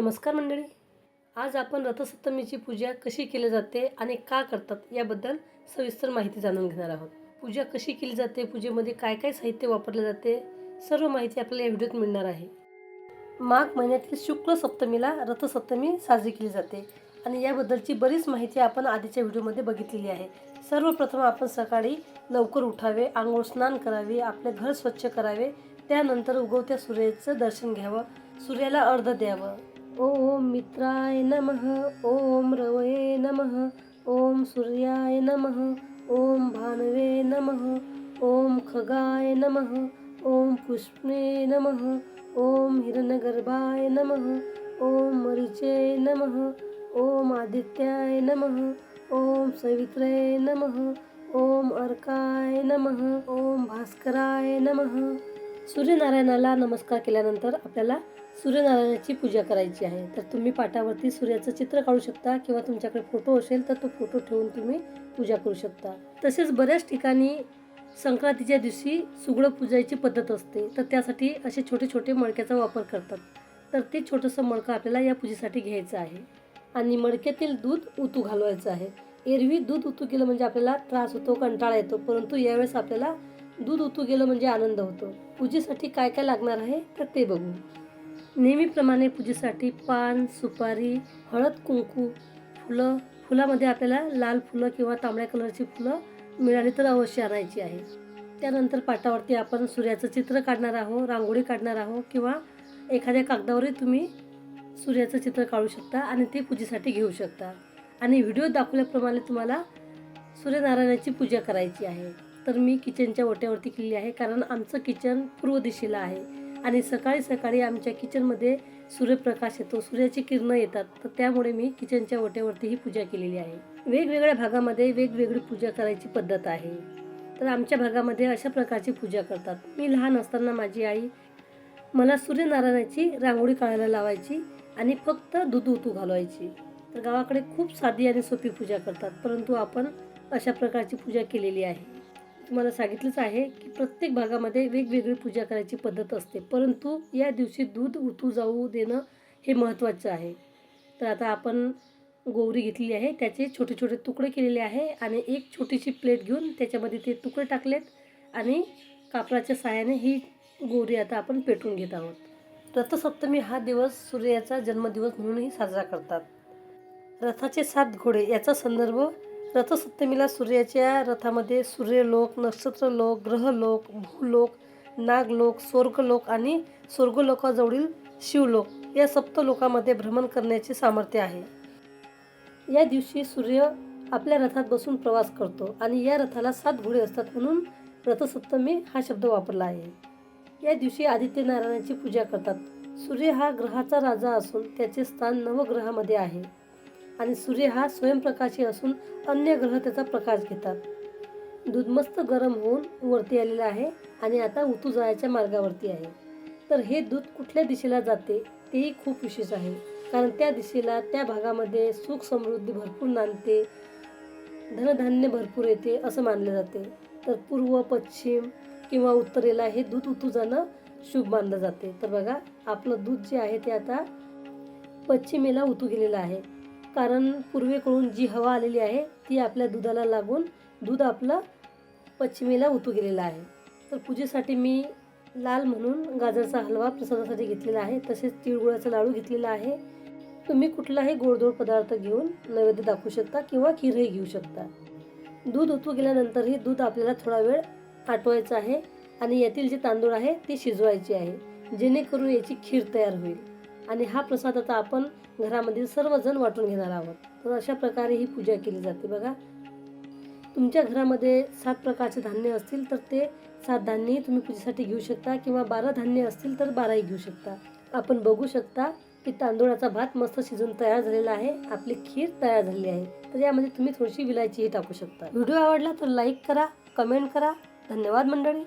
नमस्कार मंडळी. आज आपण रथसप्तमीची पूजा कशी केली जाते आणि का करतात याबद्दल सविस्तर माहिती जाणून घेणार आहोत. पूजा कशी केली जाते पूजेमध्ये काय काय साहित्य वापरले जाते सर्व माहिती आपल्याला या व्हिडिओत मिळणार आहे. माघ महिन्यातील शुक्ल सप्तमीला रथसप्तमी साजरी केली जाते आणि याबद्दलची बरीच माहिती आपण आधीच्या व्हिडिओमध्ये बघितलेली आहे. सर्वप्रथम आपण सकाळी लवकर उठावे आंघोळ स्नान करावे आपले घर स्वच्छ करावे त्यानंतर उगवत्या सूर्याचं दर्शन घ्यावं सूर्याला अर्ध द्यावं. ओम मित्राय नमः ओम रवये नमः ओम सूर्याय नमः ओम भानवे नमः ओम खगाय नमः ओम पुष्पे नमः ओम हिरणगर्भाय नमः ओम मरीचे नमः ओम आदित्याय नमः ओम सवित्रे नमः ओम अर्काय नमः ओम भास्कराय नमः सूर्यनारायणाला नमस्कार केल्यानंतर आपल्याला सूर्यनारायणाची पूजा करायची आहे. तर तुम्ही पाटावरती सूर्याचं चित्र काढू शकता किंवा तुमच्याकडे फोटो असेल तर तो फोटो ठेवून तुम्ही पूजा करू शकता. तसेच बऱ्याच ठिकाणी संक्रांतीच्या दिवशी सुगडं पूजायची पद्धत असते. तर त्यासाठी असे छोटे छोटे मडक्याचा वापर करतात. तर ते छोटंसं मडकं आपल्याला या पूजेसाठी घ्यायचं आहे. आणि मडक्यातील दूध उतू घालवायचं आहे. एरवी दूध उतू केलं म्हणजे आपल्याला त्रास होतो कंटाळा येतो. परंतु यावेळेस आपल्याला दूध उतू गेलं म्हणजे आनंद होतो. पूजेसाठी काय काय लागणार आहे तर ते बघू. नेहमीप्रमाणे पूजेसाठी पान सुपारी हळद कुंकू फुलं फुलामध्ये आपल्याला लाल फुलं किंवा तांबड्या कलरची फुलं मिळाली तर अवश्य आणायची आहे. त्यानंतर पाटावरती आपण सूर्याचं चित्र काढणार आहोत रांगोळी काढणार आहोत किंवा एखाद्या कागदावरही तुम्ही सूर्याचं चित्र काढू शकता आणि ते पूजेसाठी घेऊ शकता. आणि व्हिडिओ दाखवल्याप्रमाणे तुम्हाला सूर्यनारायणाची पूजा करायची आहे. तर मी किचनच्या ओट्यावरती केलेली आहे कारण आमचं किचन पूर्व दिशेला आहे. आणि सकाळी सकाळी आमच्या किचनमध्ये सूर्यप्रकाश येतो सूर्याची किरणं येतात तर त्यामुळे मी किचनच्या ओट्यावरती ही पूजा केलेली आहे. वेगवेगळ्या भागामध्ये वेगवेगळी पूजा करायची पद्धत आहे. तर आमच्या भागामध्ये अशा प्रकारची पूजा करतात. मी लहान असताना माझी आई मला सूर्यनारायणाची रांगोळी काढायला लावायची आणि फक्त दूध उतू घालवायची. तर गावाकडे खूप साधी आणि सोपी पूजा करतात परंतु आपण अशा प्रकारची पूजा केलेली आहे. तुम्हाला सांगितलंच आहे की प्रत्येक भागामध्ये वेगवेगळी पूजा करायची पद्धत असते. परंतु या दिवशी दूध उतू जाऊ देणं हे महत्त्वाचं आहे. तर आता आपण गोवरी घेतलेली आहे. त्याचे छोटे छोटे तुकडे केलेले आहे आणि एक छोटीशी प्लेट घेऊन त्याच्यामध्ये ते तुकडे टाकलेत आणि कापडाच्या साहाय्याने ही गोवरी आता आपण पेटून घेत आहोत. रथसप्तमी हा दिवस सूर्याचा जन्मदिवस म्हणूनही साजरा करतात. रथाचे सात घोडे याचा संदर्भ रथसप्तमीला सूर्याच्या रथामध्ये सूर्यलोक नक्षत्रलोक ग्रहलोक भूलोक नागलोक स्वर्गलोक आणि स्वर्गलोकाजवळील शिवलोक या सप्तलोकामध्ये भ्रमण करण्याचे सामर्थ्य आहे. या दिवशी सूर्य आपल्या रथात बसून प्रवास करतो आणि या रथाला सात घोडे असतात म्हणून रथसप्तमी हा शब्द वापरला आहे. या दिवशी आदित्य नारायणाची पूजा करतात. सूर्य हा ग्रहाचा राजा असून त्याचे स्थान नवग्रहामध्ये आहे. आणि सूर्य हा स्वयंप्रकाशी असून अन्य ग्रह त्याचा प्रकाश घेतात. दूध मस्त गरम होऊन वरती आलेलं आहे आणि आता उतू जायच्या मार्गावरती आहे. तर हे दूध कुठल्या दिशेला जाते तेही खूप विशेष आहे. कारण त्या दिशेला त्या भागामध्ये सुख समृद्धी भरपूर नांदते धनधान्य भरपूर येते असं मानले जाते. तर पूर्व पश्चिम किंवा उत्तरेला हे दूध उतू जाणं शुभ मानलं जाते. तर बघा आपलं दूध जे आहे ते आता पश्चिमेला उतू गेलेलं आहे. कारण पूर्वेकडून जी हवा आलेली आहे ती आपल्या दुधाला लागून दूध आपलं पश्चिमेला उतू गेलेलं आहे. तर पूजेसाठी मी लाल म्हणून गाजरचा हलवा प्रसादासाठी घेतलेला आहे तसेच तिळगुळाचा लाडू घेतलेला आहे. तुम्ही कुठलाही गोडधोड पदार्थ घेऊन नैवेद्य दाखवू शकता किंवा खीरही घेऊ शकता. दूध उतू गेल्यानंतरही दूध आपल्याला थोडा वेळ आटवायचं आहे आणि यातील जे तांदूळ आहे ते शिजवायचे आहे जेणेकरून याची खीर तयार होईल. आणि हा प्रसाद आता आपण घरामधील सर्वजण वाटून घेणार आहोत. तर अशा प्रकारे ही पूजा केली जाते बघा. तुमच्या घरामध्ये सात प्रकारचे धान्य असतील तर ते सात धान्यही तुम्ही पूजेसाठी घेऊ शकता किंवा बारा धान्य असतील तर बाराही घेऊ शकता. आपण बघू शकता की तांदूळाचा भात मस्त शिजून तयार झालेला आहे. आपली खीर तयार झालेली आहे. तर यामध्ये तुम्ही थोडीशी विलायचीही टाकू शकता. व्हिडिओ आवडला तर लाईक करा कमेंट करा. धन्यवाद मंडळी.